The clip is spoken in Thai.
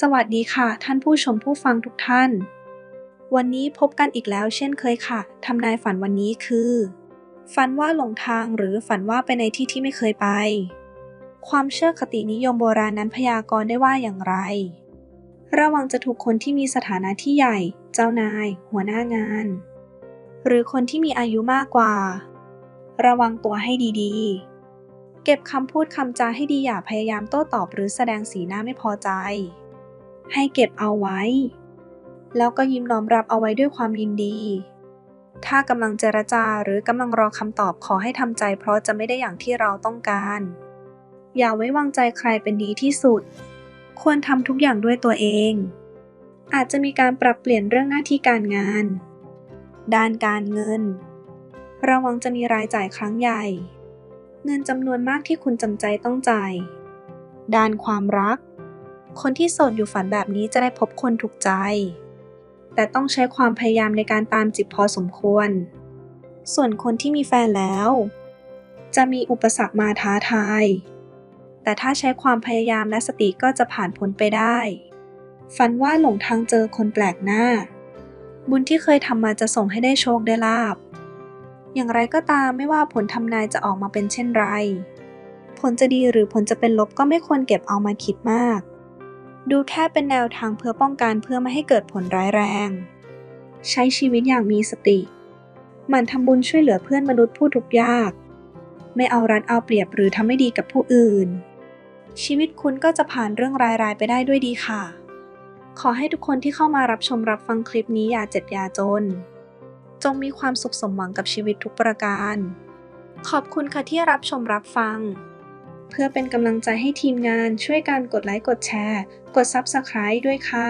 สวัสดีค่ะ ท่านผู้ชมผู้ฟังทุกท่าน วันนี้พบกันอีกแล้วเช่นเคยค่ะทำนายฝันวันนี้คือ ฝันว่าหลงทางหรือฝันว่าไปในที่ที่ไม่เคยไป ความเชื่อคตินิยมโบราณนั้นพยากรณ์ได้ว่าอย่างไร ระวังจะถูกคนที่มีสถานะที่ใหญ่ เจ้านาย หัวหน้างาน หรือคนที่มีอายุมากกว่า ระวังตัวให้ดีๆเก็บคำพูดคำจาให้ดีอย่าพยายามโต้ตอบหรือแสดงสีหน้าไม่พอใจ ให้เก็บเอาไว้ แล้วก็ยิ้มน้อมรับเอาไว้ด้วยความยินดี ถ้ากำลังเจรจาหรือกำลังรอคำตอบขอให้ทำใจ เพราะจะไม่ได้อย่างที่เราต้องการ อย่าไว้วางใจใครเป็นดีที่สุด ควรทำทุกอย่างด้วยตัวเอง อาจจะมีการปรับเปลี่ยนเรื่องหน้าที่การงาน ด้านการเงิน ระวังจะมีรายจ่ายครั้งใหญ่ เงินจำนวนมากที่คุณจำใจต้องจ่าย ด้านความรัก คนที่โสดอยู่ฝันแบบนี้จะได้พบคนถูกใจ แต่ต้องใช้ความพยายามในการตามจีบพอสมควร ส่วนคนที่มีแฟนแล้ว จะมีอุปสรรคมาท้าทาย แต่ถ้าใช้ความพยายามและสติก็จะผ่านพ้นไปได้ ฝันว่าหลงทางเจอคนแปลกหน้า บุญที่เคยทำมาจะส่งให้ได้โชคได้ลาบ อย่างไรก็ตามไม่ว่าผลทำนายจะออกมาเป็นเช่นไรผลจะดีหรือผลจะเป็นลบก็ไม่ควรเก็บเอามาคิดมาก ดูแค่เป็นแนวทางเพื่อป้องกันเพื่อไม่ให้เกิดผลร้ายแรง ใช้ชีวิตอย่างมีสติ หมั่นทำบุญช่วยเหลือเพื่อนมนุษย์ผู้ทุกข์ยาก ไม่เอารัดเอาเปรียบหรือทำไม่ดีกับผู้อื่น ชีวิตคุณก็จะผ่านเรื่องร้ายๆไปได้ด้วยดีค่ะ ขอให้ทุกคนที่เข้ามารับชมรับฟังคลิปนี้อย่าเจ็บอย่าจน จงมีความสุขสมหวังกับชีวิตทุกประการ ขอบคุณค่ะที่รับชมรับฟัง เพื่อเป็นกำลังใจให้ทีมงานช่วยกันกดไลค์กดแชร์ กด Subscribe ด้วยค่ะ